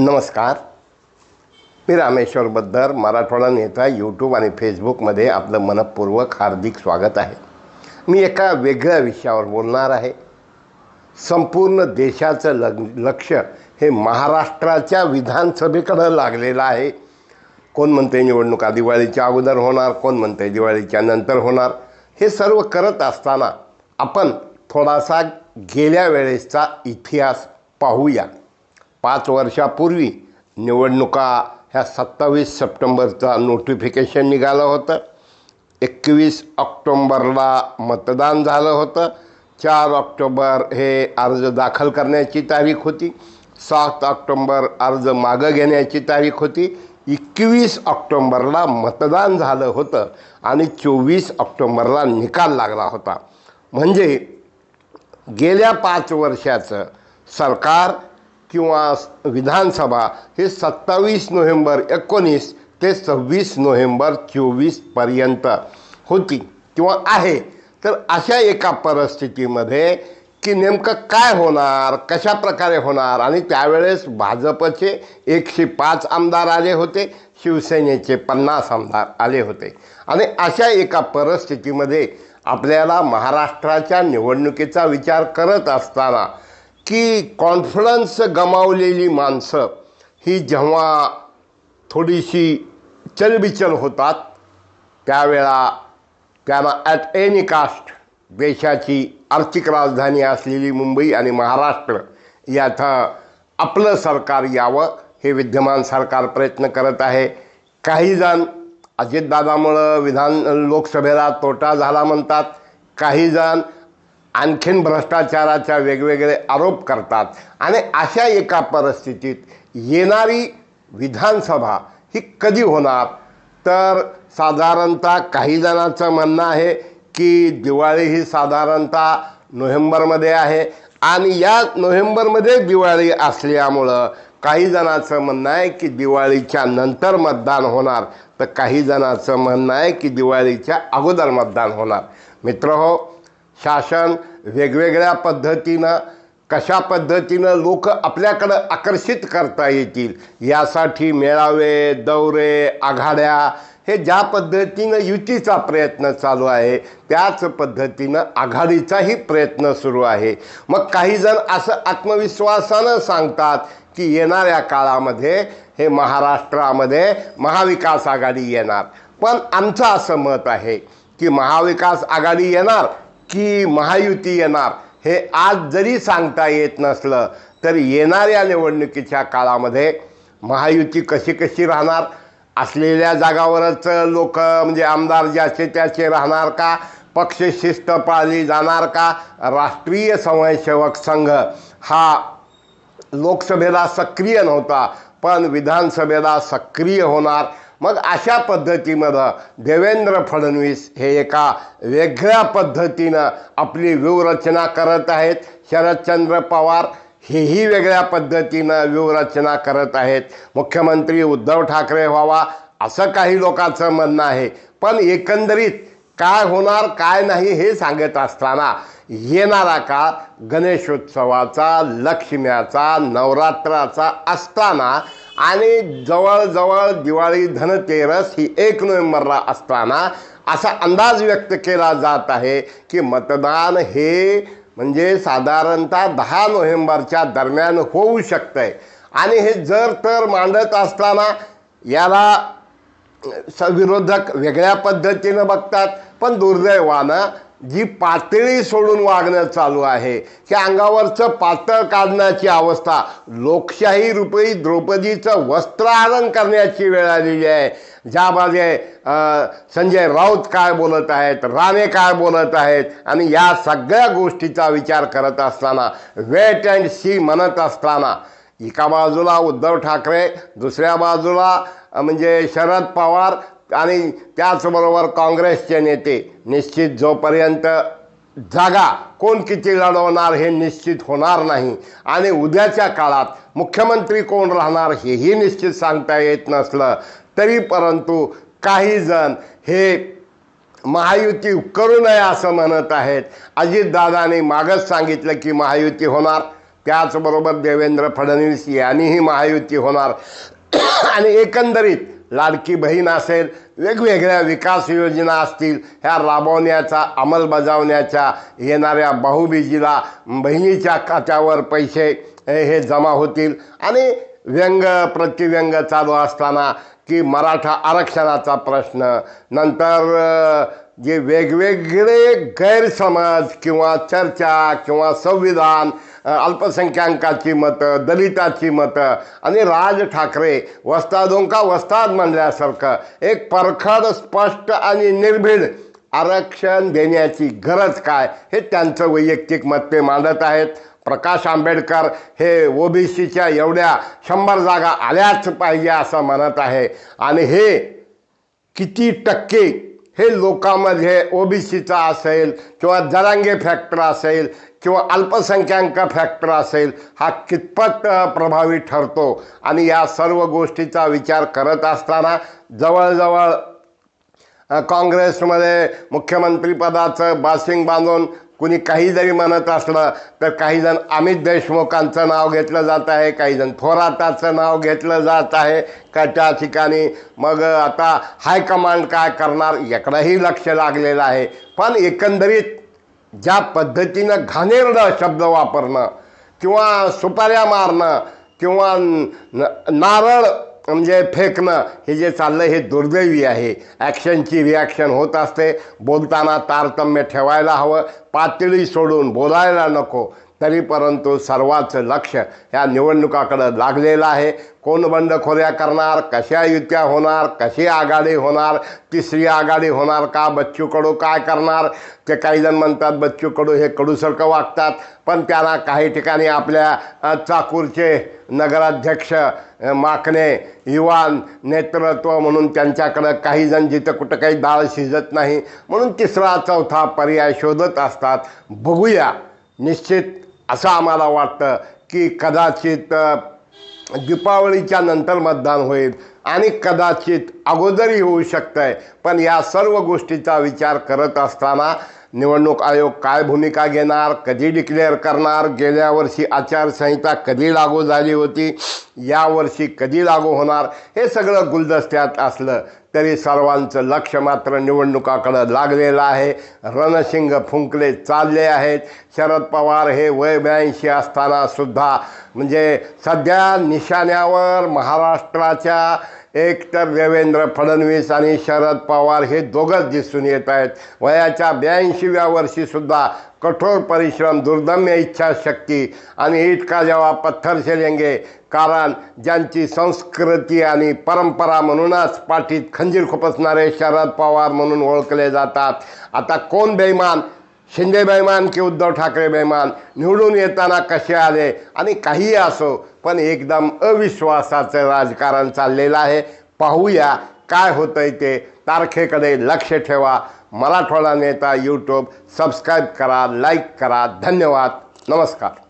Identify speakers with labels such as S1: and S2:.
S1: नमस्कार. मी रामेश्वर बद्दर मराठवाडा नेता यूट्यूब आणि फेसबुकमध्ये आपलं मनपूर्वक हार्दिक स्वागत आहे. मी एका वेगळ्या विषयावर बोलणार आहे. संपूर्ण देशाचं लग लक्ष हे महाराष्ट्राच्या विधानसभेकडं लागलेलं आहे. कोण म्हणते निवडणुका दिवाळीच्या अगोदर होणार कोण म्हणते दिवाळीच्या नंतर होणार हे सर्व करत असताना आपण थोडासा गेल्या वेळेसचा इतिहास पाहूया. पाच वर्षापूर्वी निवडणुका ह्या सत्तावीस सप्टेंबरचा नोटिफिकेशन निघालं होतं. एकवीस ऑक्टोंबरला मतदान झालं होतं. चार ऑक्टोबर हे अर्ज दाखल करण्याची तारीख होती. सात ऑक्टोंबर अर्ज मागं घेण्याची तारीख होती. एकवीस ऑक्टोंबरला मतदान झालं होतं आणि चोवीस ऑक्टोंबरला निकाल लागला होता. म्हणजे गेल्या पाच वर्षाचं सरकार किंवा विधानसभा हे सत्तावीस नोव्हेंबर एकोणीस ते सव्वीस नोव्हेंबर चोवीसपर्यंत होती किंवा आहे. तर अशा एका परिस्थितीमध्ये की नेमकं काय होणार कशा प्रकारे होणार? आणि त्यावेळेस भाजपचे एकशे पाच आमदार आले होते शिवसेनेचे पन्नास आमदार आले होते. आणि अशा एका परिस्थितीमध्ये आपल्याला महाराष्ट्राच्या निवडणुकीचा विचार करत असताना की कॉन्फिडन्स गमावलेली माणसं ही जेव्हा थोडीशी चलबिचल होतात त्यावेळा त्यांना ॲट एनी कास्ट देशाची आर्थिक राजधानी असलेली मुंबई आणि महाराष्ट्र याचं आपलं सरकार यावं हे विद्यमान सरकार प्रयत्न करत आहे. काही जण अजितदादामुळं विधान लोकसभेला तोटा झाला म्हणतात काही जण आणखीन भ्रष्टाचाराच्या वेगवेगळे आरोप करतात. आणि अशा एका परिस्थितीत येणारी विधानसभा ही कधी होणार? तर साधारणतः काही जणांचं म्हणणं आहे की दिवाळी ही साधारणतः नोव्हेंबरमध्ये आहे. आणि या नोव्हेंबरमध्ये दिवाळी असल्यामुळं काही जणांचं म्हणणं आहे की दिवाळीच्या नंतर मतदान होणार. तर काही जणांचं म्हणणं आहे की दिवाळीच्या अगोदर मतदान होणार. मित्र हो शासन वेगवेगळ्या पद्धतीनं कशा पद्धतीनं लोक आपल्याकडं आकर्षित करता येतील यासाठी मेळावे दौरे आघाड्या हे ज्या पद्धतीनं युतीचा प्रयत्न चालू आहे त्याच पद्धतीनं आघाडीचाही प्रयत्न सुरू आहे. मग काही जण असं आत्मविश्वासानं सांगतात की येणाऱ्या काळामध्ये हे महाराष्ट्रामध्ये महाविकास आघाडी येणार. पण आमचं असं मत आहे की महाविकास आघाडी येणार की महायुती येणार हे आज जरी सांगता येत नसलं तर येणाऱ्या निवडणुकीच्या काळामध्ये महायुती कशी कशी राहणार असलेल्या जागावरच लोक म्हणजे आमदार ज्याचे त्याचे राहणार का पक्ष शिस्त पाळली जाणार का राष्ट्रीय स्वयंसेवक संघ हा लोकसभेला सक्रिय नव्हता पण विधानसभेला सक्रिय होणार मग अशा पद्धतीमध्ये देवेंद्र फडणवीस हे एका वेगळ्या पद्धतीनं आपली व्यूहरचना करत आहेत. शरदचंद्र पवार हेही वेगळ्या पद्धतीनं व्यूहरचना करत आहेत. मुख्यमंत्री उद्धव ठाकरे व्हावा असं काही लोकांचं म्हणणं आहे. पण एकंदरीत काय होणार काय नाही हे सांगत असताना येणारा काळ गणेशोत्सवाचा लक्ष्म्याचा नवरात्राचा असताना आणि जवळजवळ दिवाळी धनतेरस ही एक नोव्हेंबरला असताना असा अंदाज व्यक्त केला जात आहे की मतदान हे म्हणजे साधारणतः दहा नोव्हेंबरच्या दरम्यान होऊ शकतंय. आणि हे जर तर मांडत असताना याला स विरोधक वेगळ्या पद्धतीनं बघतात पण दुर्दैवानं जी पातळी सोडून वागणं चालू आहे की अंगावरचं पातळ काढण्याची अवस्था लोकशाही रुपयी द्रौपदीचं वस्त्रहरण करण्याची वेळ आलेली आहे. ज्यामध्ये संजय राऊत काय बोलत आहेत राणे काय बोलत आहेत आणि या सगळ्या गोष्टीचा विचार करत असताना वेट अँड सी म्हणत असताना एका बाजूला उद्धव ठाकरे दुसऱ्या बाजूला म्हणजे शरद पवार आणि त्याचबरोबर काँग्रेसचे नेते निश्चित जोपर्यंत जागा कोण किती लढवणार हे निश्चित होणार नाही. आणि उद्याच्या काळात मुख्यमंत्री कोण राहणार हेही निश्चित सांगता येत नसलं तरी परंतु काही जण हे महायुती करू नये असं म्हणत आहेत. अजितदादांनी मागच सांगितलं की महायुती होणार. त्याचबरोबर देवेंद्र फडणवीस यांनीही महायुती होणार. आणि एकंदरीत लाडकी बहीण असेल वेगवेगळ्या विकास योजना असतील ह्या राबवण्याचा अंमलबजावण्याच्या येणाऱ्या बहुबीजीला बहिणीच्या खात्यावर पैसे हे जमा होतील. आणि व्यंग प्रतिव्यंग चालू असताना की मराठा आरक्षणाचा प्रश्न. नंतर जे वेगवेगळे गैरसमज किंवा चर्चा किंवा संविधान अ, अल्पसंख्याकाची मतं दलिताची मतं आणि राज ठाकरे वस्तादोंका वस्ताद म्हणल्यासारखं एक परखड स्पष्ट आणि निर्भीड आरक्षण देण्याची गरज काय हे त्यांचं वैयक्तिक मत ते मांडत आहेत. प्रकाश आंबेडकर हे ओबीसीच्या एवढ्या शंभर जागा आल्याच पाहिजे असं म्हणत आहे. आणि हे किती टक्के हे लोकांमध्ये ओबीसीचा असेल किंवा जरांगे फॅक्टर असेल किंवा अल्पसंख्याक फॅक्टर असेल हा कितपत प्रभावी ठरतो? आणि या सर्व गोष्टीचा विचार करत असताना जवळजवळ काँग्रेसमध्ये मुख्यमंत्रीपदाचं बासिंग बांधून कुणी काही जरी म्हणत असलं तर काही जण अमित देशमुखांचं नाव घेतलं जात आहे काही जण थोराताचं नाव घेतलं जात आहे. का त्या ठिकाणी मग आता हायकमांड काय करणार याकडंही लक्ष लागलेलं आहे. पण एकंदरीत ज्या पद्धतीनं घाणेरडं शब्द वापरणं किंवा सुपाऱ्या मारणं किंवा न- नारळ म्हणजे फेकणं हे जे चाललं हे दुर्दैवी आहे. ॲक्शनची रिॲक्शन होत असते. बोलताना तारतम्य ठेवायला हवं. पातळी सोडून बोलायला नको. तरी परंतु सर्वांचं लक्ष या निवडणुकाकडं लागलेलं आहे. कोण बंडखोऱ्या करणार कशा युत्या होणार कशी आघाडी होणार तिसरी आघाडी होणार का बच्चू कडू काय करणार? ते काही जण म्हणतात बच्चू कडू हे कडूसारखं वागतात. पण त्यांना काही ठिकाणी आपल्या चाकूरचे नगराध्यक्ष माकणे युवा नेतृत्व म्हणून त्यांच्याकडं काही जण जिथं कुठं काही डाळ शिजत नाही. म्हणून तिसरा चौथा पर्याय शोधत असतात. बघूया. निश्चित असं आम्हाला वाटतं की कदाचित दीपावळीच्या दीपावलीच्या नंतर मतदान होईल आणि कदाचित अगोदरही होऊ शकतंय. पण या सर्व गोष्टीचा विचार करत असताना निवडणूक आयोग काय भूमिका घेणार कधी डिक्लेअर करणार गेल्या वर्षी आचारसंहिता कधी लागू झाली होती यावर्षी कधी लागू होणार हे सगळं गुलदस्त्यात असलं. तरी सर्वांचं लक्ष मात्र निवडणुकाकडं लागलेलं आहे. रणशिंग फुंकले चालले आहेत. शरद पवार हे वय ब्याऐंशी असतानासुद्धा म्हणजे सध्या निशाण्यावर महाराष्ट्राच्या एक तर देवेंद्र फडणवीस आणि शरद पवार हे दोघंच दिसून येत आहेत. वयाच्या ब्याऐंशीव्या वर्षीसुद्धा कठोर परिश्रम दुर्दम्य इच्छाशक्ती आणि इतका जेव्हा पत्थर शेलेंगे कारण ज्यांची संस्कृती आणि परंपरा म्हणूनच पाठीत खंजीर खुपसणारे शरद पवार म्हणून ओळखले जातात. आता कोण बेमान शिंदे बेमान की उद्धव ठाकरे बेमान निवडून येताना कसे आले? आणि काहीही असो पण एकदम अविश्वासाचं राजकारण चाललेलं आहे. पाहूया काय होतंय ते. तारखेकडे लक्ष ठेवा. मराठवाडा नेता यूट्यूब सबस्क्राईब करा लाईक करा. धन्यवाद. नमस्कार.